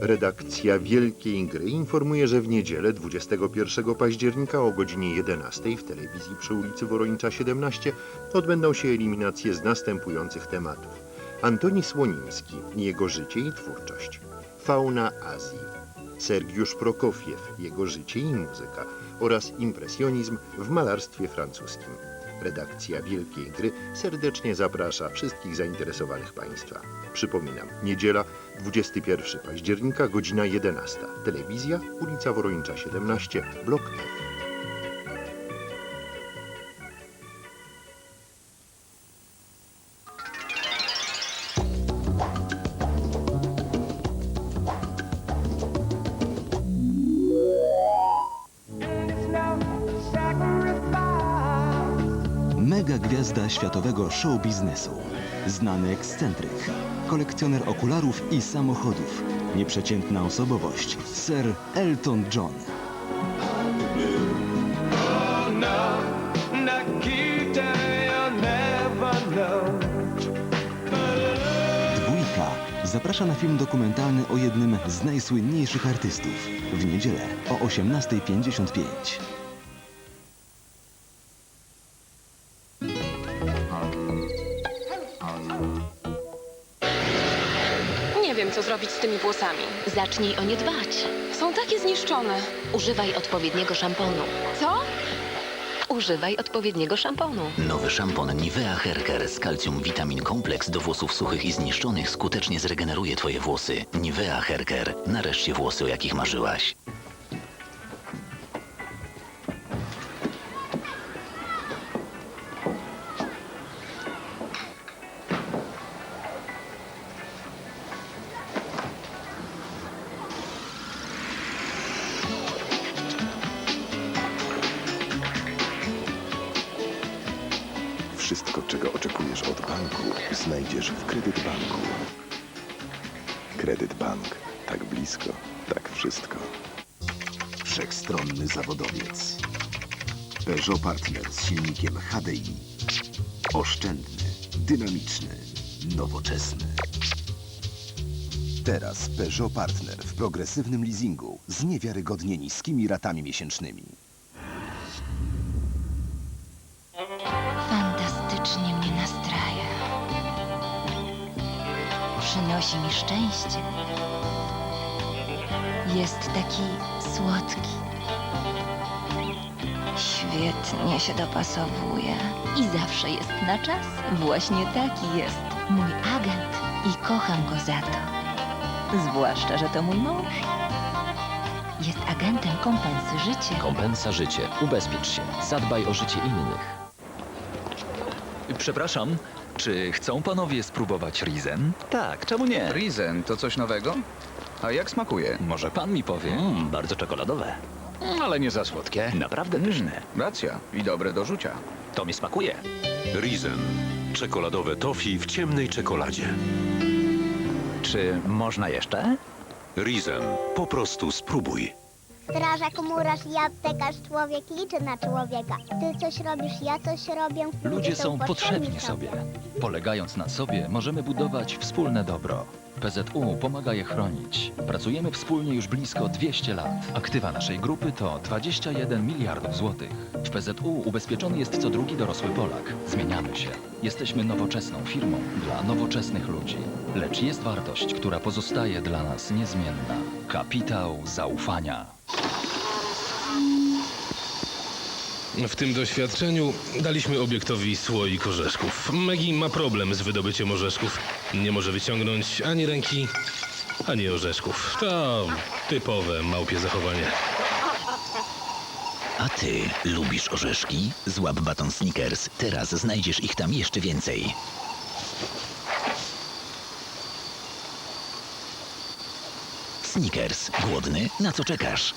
Redakcja Wielkiej Gry informuje, że w niedzielę 21 października o godzinie 11 w telewizji przy ulicy Woronicza 17 odbędą się eliminacje z następujących tematów. Antoni Słonimski, jego życie i twórczość. Fauna Azji. Sergiusz Prokofiew, jego życie i muzyka oraz impresjonizm w malarstwie francuskim. Redakcja Wielkiej Gry serdecznie zaprasza wszystkich zainteresowanych Państwa. Przypominam, niedziela 21 października, godzina 11. Telewizja, ulica Woronicza 17, blok F. Mega gwiazda światowego show biznesu. Znany ekscentryk, kolekcjoner okularów i samochodów. Nieprzeciętna osobowość. Sir Elton John. Dwójka zaprasza na film dokumentalny o jednym z najsłynniejszych artystów. W niedzielę o 18.55. wiem, co zrobić z tymi włosami. Zacznij o nie dbać. Są takie zniszczone. Używaj odpowiedniego szamponu. Co? Używaj odpowiedniego szamponu. Nowy szampon Nivea Hair Care z kalcium witamin kompleks do włosów suchych i zniszczonych skutecznie zregeneruje twoje włosy. Nivea Hair Care. Nareszcie włosy, o jakich marzyłaś. Wszystko, czego oczekujesz od banku, znajdziesz w Kredyt Banku. Kredyt Bank. Tak blisko, tak wszystko. Wszechstronny zawodowiec. Peugeot Partner z silnikiem HDI. Oszczędny, dynamiczny, nowoczesny. Teraz Peugeot Partner w progresywnym leasingu z niewiarygodnie niskimi ratami miesięcznymi. Przynosi mi szczęście. Jest taki słodki. Świetnie się dopasowuje i zawsze jest na czas. Właśnie taki jest mój agent i kocham go za to. Zwłaszcza, że to mój mąż. Jest agentem kompensy życie. Kompensa życie. Ubezpiecz się. Zadbaj o życie innych. Przepraszam, czy chcą panowie spróbować Rizen? Tak, czemu nie? Rizen to coś nowego? A jak smakuje? Może pan mi powie? Mm, bardzo czekoladowe. Ale nie za słodkie. Naprawdę pyszne. Racja. I dobre do rzucia. To mi smakuje. Rizen. Czekoladowe toffee w ciemnej czekoladzie. Czy można jeszcze? Rizen. Po prostu spróbuj. Strażak, murarz i aptekarz, człowiek liczy na człowieka. Ty coś robisz, ja coś robię. Ludzie są potrzebni sobie. Polegając na sobie, możemy budować wspólne dobro. PZU pomaga je chronić. Pracujemy wspólnie już blisko 200 lat. Aktywa naszej grupy to 21 miliardów złotych. W PZU ubezpieczony jest co drugi dorosły Polak. Zmieniamy się. Jesteśmy nowoczesną firmą dla nowoczesnych ludzi. Lecz jest wartość, która pozostaje dla nas niezmienna. Kapitał zaufania. W tym doświadczeniu daliśmy obiektowi słoik orzeszków. Megi ma problem z wydobyciem orzeszków. Nie może wyciągnąć ani ręki, ani orzeszków. To typowe małpie zachowanie. A ty lubisz orzeszki? Złap baton Snickers. Teraz znajdziesz ich tam jeszcze więcej. Snickers. Głodny? Na co czekasz?